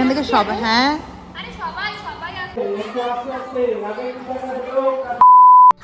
এখান থেকে সব হ্যাঁ?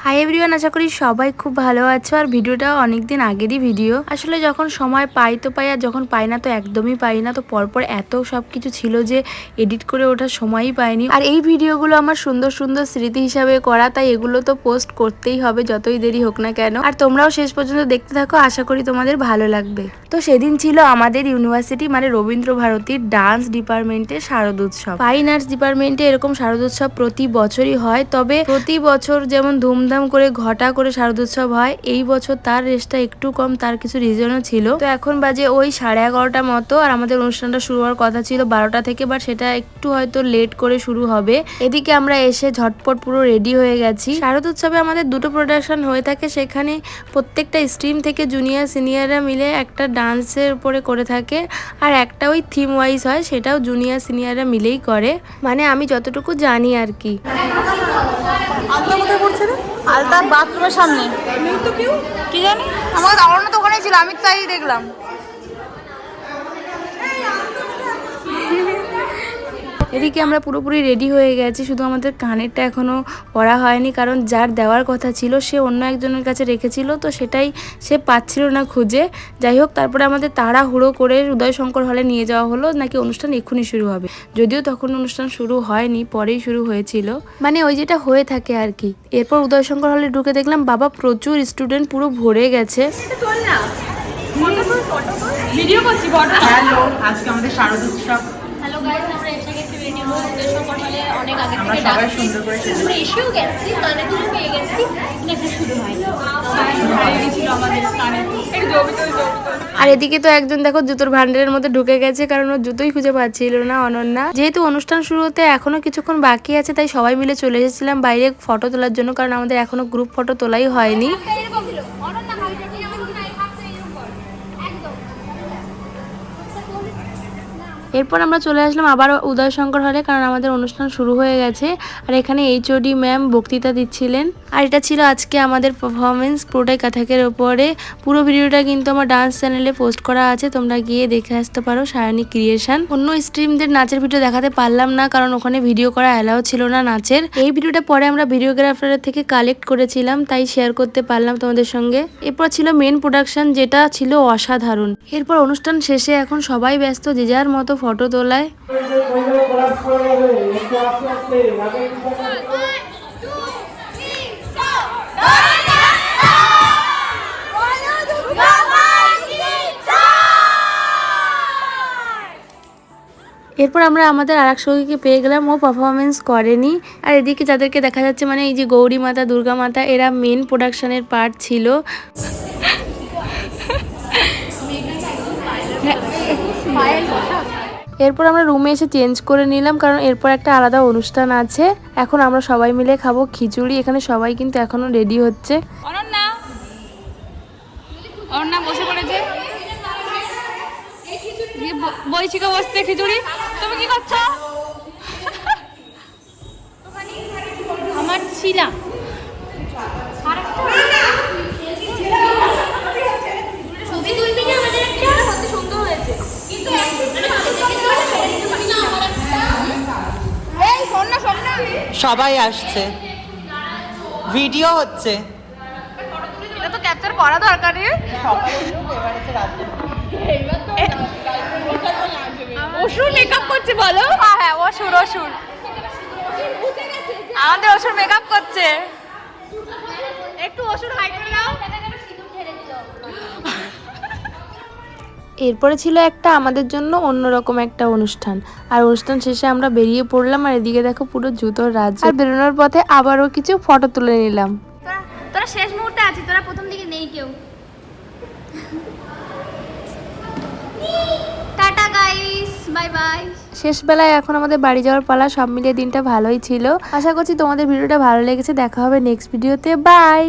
হাই এভরিওয়ান আশা করি সবাই খুব ভালো আছো। আর ভিডিওটা অনেকদিন আগেরই ভিডিও আসলে যখন সময় পাই তো পাই, আর যখন পাই না তো একদমই পাই না। তো পরপর এত সব কিছু ছিল যে এডিট করে ওঠার সময়ই পাইনি। আর এই ভিডিওগুলো আমার সুন্দর সুন্দর স্মৃতি হিসাবে করা, তাই এগুলো তো পোস্ট করতেই হবে যতই দেরি হোক না কেন। আর তোমরাও শেষ পর্যন্ত দেখতে থাকো, আশা করি তোমাদের ভালো লাগবে। তো সেদিন ছিল আমাদের ইউনিভার্সিটি মানে রবীন্দ্র ভারতীর ডান্স ডিপার্টমেন্টে শারদোৎসব ফাইন আর্টস ডিপার্টমেন্টে এরকম শারদ উৎসব প্রতি বছরই হয়, তবে প্রতি বছর যেমন ধুমধাম করে ঘটা করে শারদোৎসব হয়। এই বছর তার রেসটা একটু কম, তার কিছু রিজনও ছিল। তো এখন বাজে ওই সাড়ে এগারোটা মতো আর আমাদের অনুষ্ঠানটা শুরু হওয়ার কথা ছিল বারোটা থেকে বাট সেটা একটু হয়তো লেট করে শুরু হবে। এদিকে আমরা এসে ঝটপট পুরো রেডি হয়ে গেছি। শারদোৎসবে আমাদের দুটো প্রোডাকশন হয়ে থাকে, সেখানে প্রত্যেকটা স্ট্রিম থেকে জুনিয়র সিনিয়ররা মিলে একটা ডান্সের উপরে করে থাকে আর একটা ওই থিম ওয়াইজ হয়, সেটাও জুনিয়র সিনিয়ররা মিলেই করে। মানে আমি যতটুকু জানি আর কি। আলতা কোথায় পড়ছে রে আলতা বাথরুমের সামনে। তো কেউ? কি জানি? আমার দাঁড়ানো তো ওখানেই ছিল আমি তাই দেখলাম। এদিকে আমরা পুরোপুরি রেডি হয়ে গেছি শুধু আমাদের কানেরটা এখনও করা হয়নি কারণ যার দেওয়ার কথা ছিল সে অন্য একজনের কাছে রেখেছিল তো সেটাই সে পাচ্ছিল না খুঁজে। যাই হোক তারপরে আমাদের তাড়াহুড়ো করে উদয়শঙ্কর হলে নিয়ে যাওয়া হলো নাকি অনুষ্ঠান এক্ষুনি শুরু হবে? যদিও তখন অনুষ্ঠান শুরু হয়নি পরেই শুরু হয়েছিল। মানে ওই যেটা হয়ে থাকে আর কি। এরপর উদয়শঙ্কর হলে ঢুকে দেখলাম বাবা প্রচুর স্টুডেন্ট পুরো ভরে গেছে। ভিডিও করছি হ্যালো আজকে আমাদের শারদোৎসব। হ্যালো গাইস আমরা এসে অনেক আগে থেকে ডাকছি। এসেও গেছি কানে দুটো পেয়ে গেছি। শুরু হয়নি। আর এদিকে তো একজন দেখো জুতোর ভান্ডারের মধ্যে ঢুকে গেছে কারণ ও জুতোই খুঁজে পাচ্ছিল না অনন্যা। যেহেতু অনুষ্ঠান শুরু হতে এখনও কিছুক্ষণ বাকি আছে তাই সবাই মিলে চলে এসেছিলাম বাইরে ফটো তোলার জন্য কারণ আমাদের এখনও গ্রুপ ফটো তোলাই হয়নি। এরপর আমরা চলে আসলাম আবার উদয়শঙ্কর হলে, কারণ আমাদের অনুষ্ঠান শুরু হয়ে গেছে। আর এখানে এইচওডি ম্যাম বক্তৃতা দিচ্ছিলেন। আর এটা ছিল আজকে আমাদের পারফরমেন্স পুরোটাই কাথাকের ওপরে। পুরো ভিডিওটা কিন্তু আমার ডান্স চ্যানেলে পোস্ট করা আছে, তোমরা গিয়ে দেখে আসতে পারো সায়নী ক্রিয়েশন অন্য স্ট্রিমদের নাচের ভিডিও দেখাতে পারলাম না, কারণ ওখানে ভিডিও করা অ্যালাও ছিল না নাচের। এই ভিডিওটা পরে আমরা ভিডিওগ্রাফারের থেকে কালেক্ট করেছিলাম, তাই শেয়ার করতে পারলাম তোমাদের সঙ্গে। এরপর ছিল মেন প্রোডাকশন যেটা ছিল অসাধারণ। এরপর অনুষ্ঠান শেষে এখন সবাই ব্যস্ত, যে যার মতো ফটো তোলায়। এরপর আমরা আমাদের আর এক সঙ্গীকে পেয়ে গেলাম। ও পারফরমেন্স করেনি। আর এদিকে যাদেরকে দেখা যাচ্ছে মানে এই যে গৌরী মাতা, দুর্গা মাতা, এরা মেন প্রোডাকশনের পার্ট ছিল। এরপর আমরা রুমে এসে চেঞ্জ করে নিলাম, কারণ এরপর একটা আলাদা অনুষ্ঠান আছে। এখন আমরা সবাই মিলে খাব খিচুড়ি, এখানে সবাই কিন্তু এখনও রেডি হচ্ছে। খিচুড়ি। আমার ছিলাম ছবি তুলবি না আমাদের একটা কত সুন্দর হয়েছে কিন্তু এই শোন না শোন না সবাই আসছে। ভিডিও হচ্ছে। এটা তো ক্যাপচার করা দরকার অসুর মেকআপ করছে বলো। হ্যাঁ হ্যাঁ অসুর অসুর। আমাদের অসুর মেকআপ করছে। একটু অসুর হাই করে দাও। এরপরে ছিল একটা আমাদের জন্য অন্যরকম একটা অনুষ্ঠান। আর অনুষ্ঠান শেষে আমরা বেরিয়ে পড়লাম আর এদিকে দেখো পুরো জুতোর রাজ্য। আর বেরোনোর পথে আবারও কিছু ফটো তুলে নিলাম। তোরা শেষ মুহূর্তে আছিস তোরা প্রথম দিকে নেই কেউ। টাটা গাইস বাই বাই শেষ বেলায় এখন আমাদের বাড়ি যাওয়ার পালা সব মিলিয়ে দিনটা ভালোই ছিল। আশা করছি তোমাদের ভিডিওটা ভালো লেগেছে। দেখা হবে নেক্সট ভিডিওতে বাই